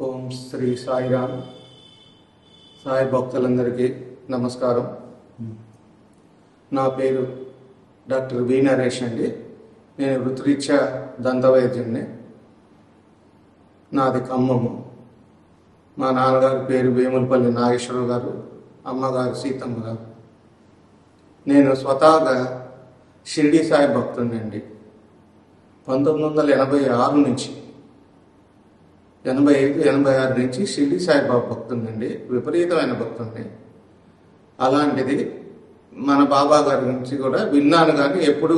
ఓం శ్రీ సాయిరామ్. సాయి భక్తులందరికీ నమస్కారం. నా పేరు డాక్టర్ వి నరేష్ అండి. నేను వృత్తిరీత్యా దంతవైద్యుని నాది ఖమ్మము. మా నాన్నగారి పేరు వేములపల్లి నాగేశ్వరరావు గారు అమ్మగారు సీతమ్మ గారు. నేను స్వతహాగా షిరిడి సాయి భక్తుడిని అండి. పంతొమ్మిది వందల ఎనభై ఆరు నుంచి ఎనభై ఐదు ఎనభై ఆరు నుంచి షిరిడి సాయిబాబా భక్తుందండి విపరీతమైన భక్తుంది. అలాంటిది మన బాబా గారి నుంచి కూడా విన్నాను కానీ ఎప్పుడు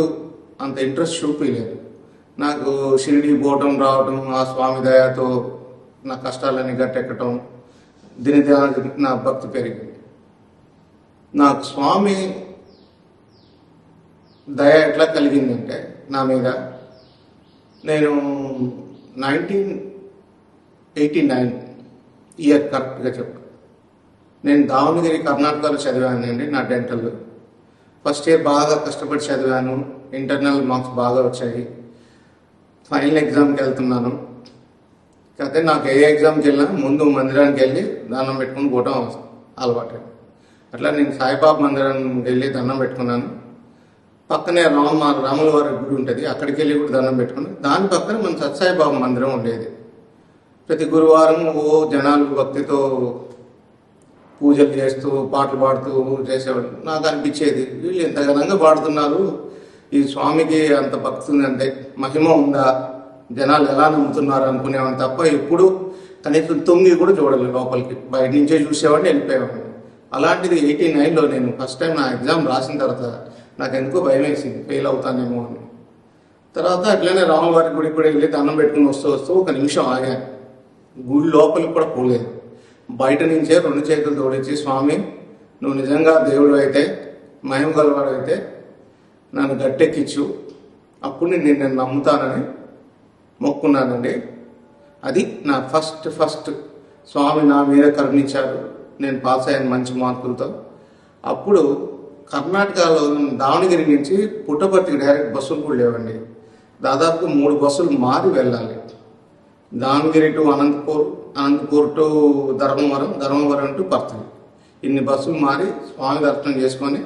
అంత ఇంట్రెస్ట్ చూపించలేదు నాకు షిరిడి పోవటం రావటం ఆ స్వామి దయతో నా కష్టాలన్నీ గట్టెక్కటం దినదినానికి నా భక్తి పెరిగింది. నాకు స్వామి దయ ఎట్లా కలిగిందంటే నా మీద నేను నైన్టీన్ ఎయిటీ నైన్. ఇయర్ కరెక్ట్గా చెప్పు. నేను దావణగిరి కర్ణాటకలో చదివానండి నా డెంటల్ ఫస్ట్ ఇయర్ బాగా కష్టపడి చదివాను. ఇంటర్నల్ మార్క్స్ బాగా వచ్చాయి. ఫైనల్ ఎగ్జామ్కి వెళ్తున్నాను. కాకపోతే నాకు ఏ ఎగ్జామ్కి వెళ్ళినా ముందు మందిరానికి వెళ్ళి దండం పెట్టుకుని పోవటం అలవాటు. అట్లా నేను సాయిబాబా మందిరానికి వెళ్ళి దండం పెట్టుకున్నాను. పక్కనే రామ రాముల వారి గుడి ఉంటుంది. అక్కడికి వెళ్ళి కూడా దండం పెట్టుకుని దాని పక్కన మన సత్సాయిబాబు మందిరం ఉండేది. ప్రతి గురువారం ఓ జనాలు భక్తితో పూజలు చేస్తూ పాటలు పాడుతూ చేసేవాడు. నాకు అనిపించేది వీళ్ళు ఎంత ఘనంగా పాడుతున్నారు. ఈ స్వామికి అంత భక్తి ఉందంటే మహిమ ఉందా? జనాలు ఎలా నమ్ముతున్నారు అనుకునేవాడిని తప్ప ఎప్పుడు కనీసం తొమ్మిది కూడా చూడలేదు లోపలికి. బయట నుంచే చూసేవాడిని వెళ్ళిపోయేవాడిని. అలాంటిది ఎయిటీ నైన్లో నేను ఫస్ట్ టైం నా ఎగ్జామ్ రాసిన తర్వాత నాకు ఎందుకో భయం వేసింది ఫెయిల్ అవుతానేమో అని. తర్వాత అట్లనే రాములవారి గుడికి కూడా వెళ్ళి దండం పెట్టుకుని వస్తూ వస్తూ ఒక నిమిషం ఆగాను. గుడి లోపలికి కూడా పోలేదు. బయట నుంచే రెండు చేతులు తోడించి స్వామి నువ్వు నిజంగా దేవుడు అయితే మహిమ గలవాడు అయితే నన్ను గట్టెక్కించు అప్పుడు నేను నేను నమ్ముతానని మొక్కున్నానండి. అది నా ఫస్ట్ ఫస్ట్. స్వామి నా మీద కరుణించారు నేను పాస్ అయ్యాను మంచి మార్కులతో. అప్పుడు కర్ణాటకలో దావణగిరి నుంచి పుట్టపర్తికి డైరెక్ట్ బస్సులు కూడా లేవండి. దాదాపు మూడు బస్సులు మారి వెళ్ళాలి. Davanagere to Anantapur Anantapur to Dharmavaram Dharmavaram to Parthi ఇన్ని బస్సులు మారి స్వామి దర్శనం చేసుకొని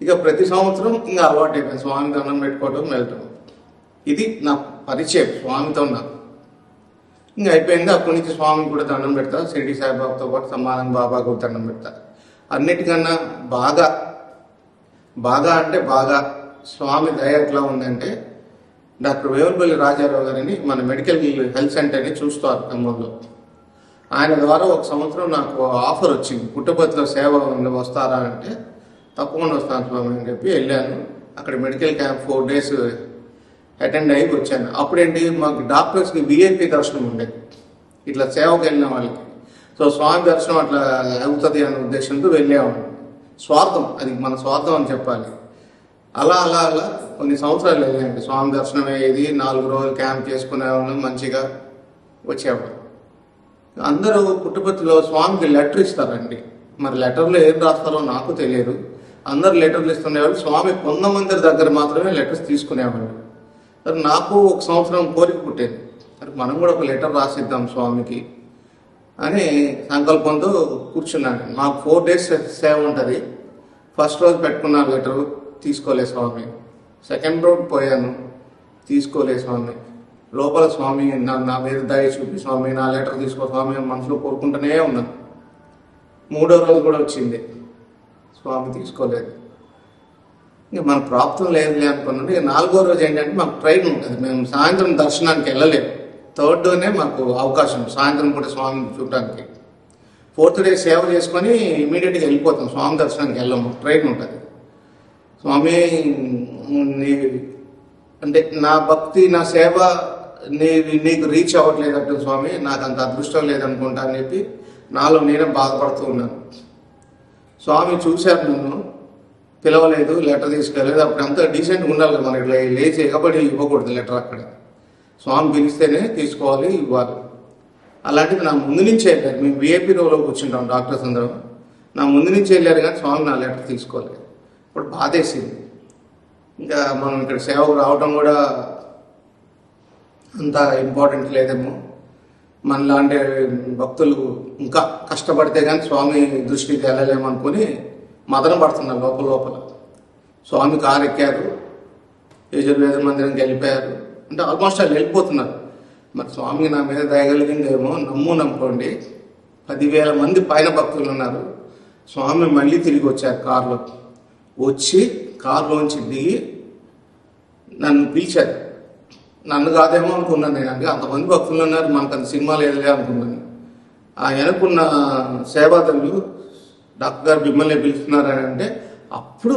ఇక ప్రతి సంవత్సరం ఇంకా అలవాటు అయిపోయింది. స్వామి దండం పెట్టుకోవటం వెళ్ళటం. ఇది నా పరిచయం స్వామితో నాకు ఇంకా అయిపోయింది. అప్పటి నుంచి స్వామికి కూడా దండం పెడతా. షిరిడి సాయిబాబాతో పాటు సమానం బాబాకు దండం పెడతా. అన్నిటికన్నా బాగా బాగా అంటే బాగా స్వామి దయ ఎట్లా ఉందంటే డాక్టర్ వేవులపల్లి రాజారావు గారిని మన మెడికల్ హెల్త్ సెంటర్ని చూస్తారు ఖమ్మంలో ఆయన ద్వారా ఒక సంవత్సరం నాకు ఆఫర్ వచ్చింది. పుట్టపతిలో సేవ వస్తారా అంటే తప్పకుండా వస్తాను స్వామి అని చెప్పి వెళ్ళాను. అక్కడ medical camp four days attend అయ్యి వచ్చాను. అప్పుడేంటి మాకు డాక్టర్స్కి విఐపి దర్శనం ఉండేది ఇట్లా సేవకు వెళ్ళిన వాళ్ళకి. సో స్వామి దర్శనం అట్లా అవుతుంది అనే ఉద్దేశంతో వెళ్ళేవాడిని. స్వార్థం అది మన స్వార్థం అని చెప్పాలి. అలా అలా అలా. కొన్ని సంవత్సరాలు వెళ్ళాయండి స్వామి దర్శనం అయ్యేది నాలుగు రోజులు క్యాంప్ చేసుకునేవాళ్ళం మంచిగా వచ్చేవాడు అందరూ పుట్టుపతిలో స్వామికి లెటర్ ఇస్తారండి. మరి లెటర్లో ఏం రాస్తారో నాకు తెలియదు. అందరు లెటర్లు ఇస్తుండేవాళ్ళు స్వామి కొంతమంది దగ్గర మాత్రమే లెటర్స్ తీసుకునేవాళ్ళు. సరే నాకు ఒక సంవత్సరం కోరిక పుట్టేది. మరి మనం కూడా ఒక లెటర్ రాసిద్దాం స్వామికి అని సంకల్పంతో కూర్చున్నాను. మాకు ఫోర్ డేస్ సేవ ఉంటుంది. ఫస్ట్ రోజు పెట్టుకున్నాను లెటర్ తీసుకోలే స్వామి. సెకండ్ రోడ్ పోయాను. తీసుకోలే స్వామి. లోపల స్వామి నా నా మీద దయ చూపి స్వామి నా లెటర్ తీసుకో స్వామి అని మనసులో కోరుకుంటూనే ఉన్నాను మూడో రోజు కూడా వచ్చింది. స్వామి తీసుకోలేదు. ఇంకా మన ప్రాప్తం లేదులే అనుకున్నాను. ఇక నాలుగో రోజు ఏంటంటే మాకు ట్రైన్ ఉంటుంది. మేము సాయంత్రం దర్శనానికి వెళ్ళలేము. థర్డ్ డేనే మాకు అవకాశం సాయంత్రం కూడా స్వామిని చూడటానికి. ఫోర్త్ డే సేవ చేసుకొని ఇమీడియట్గా వెళ్ళిపోతాం. స్వామి దర్శనానికి వెళ్ళము. ట్రైన్ ఉంటుంది. స్వామి నీ అంటే నా భక్తి నా సేవ నీ నీకు రీచ్ అవ్వట్లేదంటే స్వామి. నాకు అంత అదృష్టం లేదనుకుంటా అని చెప్పి నాలో నేనే బాధపడుతూ ఉన్నాను. స్వామి చూశారు నన్ను. పిలవలేదు లెటర్ తీసుకెళ్ళలేదు. అప్పుడు అంతా డీసెంట్గా ఉండాలి మన ఇట్లా లేచి ఎగబడి ఇవ్వకూడదు లెటర్ అక్కడ. స్వామి పిలిస్తేనే తీసుకోవాలి ఇవ్వాలి. అలాంటిది నా ముందు నుంచే వెళ్ళారు. మేము విఏపీ రోలో కూర్చుంటాం డాక్టర్స్ అందరం. నా ముందు నుంచి వెళ్ళారు కానీ స్వామి నా లెటర్ తీసుకోలేదు. ఇప్పుడు బాధేసింది. ఇంకా మనం ఇక్కడ సేవకు రావడం కూడా అంత ఇంపార్టెంట్ లేదేమో. మనలాంటి భక్తులు ఇంకా కష్టపడితే కానీ స్వామి దృష్టికి వెళ్ళలేమనుకుని మదన పడుతున్నారు లోపల లోపల. స్వామి కారు ఎక్కారు యజుర్వేద మందిరంకి వెళ్ళిపోయారు. అంటే ఆల్మోస్ట్ వాళ్ళు వెళ్ళిపోతున్నారు. మరి స్వామికి నా మీద దయగలిగిందేమో నమ్ము నమ్ముకోండి. పదివేల మంది పైన భక్తులు ఉన్నారు. స్వామి మళ్ళీ తిరిగి వచ్చారు కారులో. వచ్చి కారులోంచి దిగి నన్ను పిలిచారు. నన్ను కాదేమో అనుకున్నాను నేను. అంటే అంతమంది భక్తులు ఉన్నారు మనకు అంత సినిమాలు వెళ్ళలే అనుకున్నాను. ఆ వెనకున్న సేవాదరులు డాక్టర్ గారు మిమ్మల్ని పిలుస్తున్నారని అంటే అప్పుడు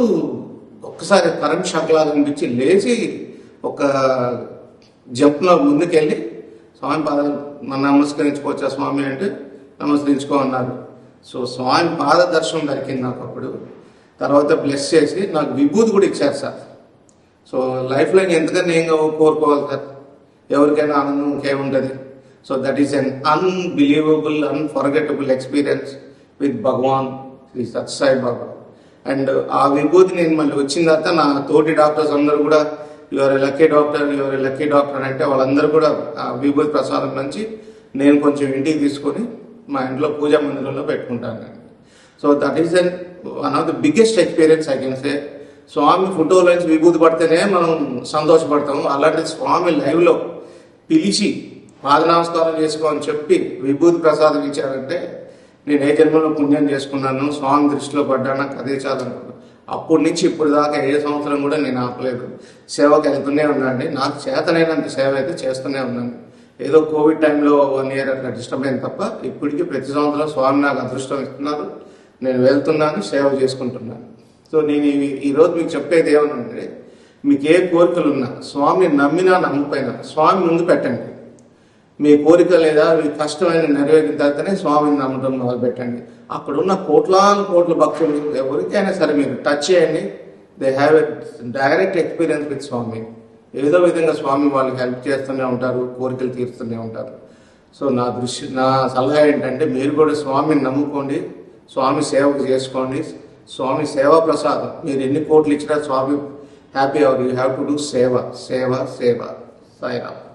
ఒక్కసారి కరెంట్ షాక్ లాగా అనిపించి లేచి ఒక జంప్లో ముందుకెళ్ళి స్వామి పాదాలు మన నమస్కరించుకోవచ్చా స్వామి? అంటే నమస్కరించుకో అన్నారు. సో స్వామి పాద దర్శనం దొరికింది నాకు అప్పుడు. తర్వాత బ్లెస్ చేసి నాకు విభూతి కూడా ఇచ్చారు సార్. సో లైఫ్లో ఎంతగా ఏం కోరుకోవాలి సార్? ఎవరికైనా ఆనందం ఇంకేముంటుంది? So that is un unbelievable unforgettable experience with Bhagawan Shri Satsai Baba and ఆ విభూతి నేను మళ్ళీ వచ్చిన తర్వాత నా తోటి డాక్టర్స్ అందరూ కూడా your lucky doctor your lucky doctor అంటే వాళ్ళందరూ కూడా ఆ విభూతి ప్రసాదం నుంచి నేను కొంచెం ఇంటికి తీసుకొని మా ఇంట్లో పూజా మందిరంలో పెట్టుకుంటాను. So that is an one of the biggest experience I can say Swami ఫోటోలో నుంచి విభూతి పడితేనే మనం సంతోషపడతాము. అలాంటి స్వామి లైవ్లో పిలిచి పాద నమస్కారం చెప్పి విభూతి ప్రసాదం ఇచ్చారంటే నేను ఏ జన్మలో పుణ్యం చేసుకున్నాను స్వామి దృష్టిలో పడ్డాను నాకు అదే చాలనుకున్నాను అప్పటి నుంచి ఇప్పుడు దాకా ఏ సంవత్సరం కూడా నేను ఆపలేదు. సేవకు వెళ్తూనే ఉన్నాండి నాకు చేతనైనంత సేవ అయితే చేస్తూనే ఉన్నాను. ఏదో కోవిడ్ టైంలో వన్ ఇయర్ అట్లా డిస్టర్బ్ అయింది తప్ప ఇప్పటికీ ప్రతి సంవత్సరం స్వామి నాకు అదృష్టం ఇస్తున్నారు. నేను వెళ్తున్నాను సేవ చేసుకుంటున్నాను. సో నేను ఈ- ఈరోజు మీకు చెప్పేది ఏమనంటే మీకు ఏ కోరికలు ఉన్నా స్వామిని నమ్మినా నమ్మకపోయినా స్వామి ముందు పెట్టండి. మీ కోరిక లేదా మీ కష్టమైన నెరవేరిన తర్వాతనే స్వామిని నమ్మటం మొదలు పెట్టండి అక్కడ ఉన్న కోట్లాను కోట్ల భక్తులు ఎవరికైనా సరే మీరు టచ్ చేయండి. They have a direct experience with Swami. ఏదో విధంగా స్వామి వాళ్ళకి హెల్ప్ చేస్తూనే ఉంటారు కోరికలు తీరుస్తూనే ఉంటారు. సో నా దృష్టి నా సలహా ఏంటంటే మీరు కూడా స్వామిని నమ్ముకోండి. స్వామి సేవ చేసుకోండి. స్వామి సేవా ప్రసాదం. మీరు ఎన్ని కోట్లు ఇచ్చినా Swami happy our you have to do seva. సేవ సేవ. సాయిరామ్.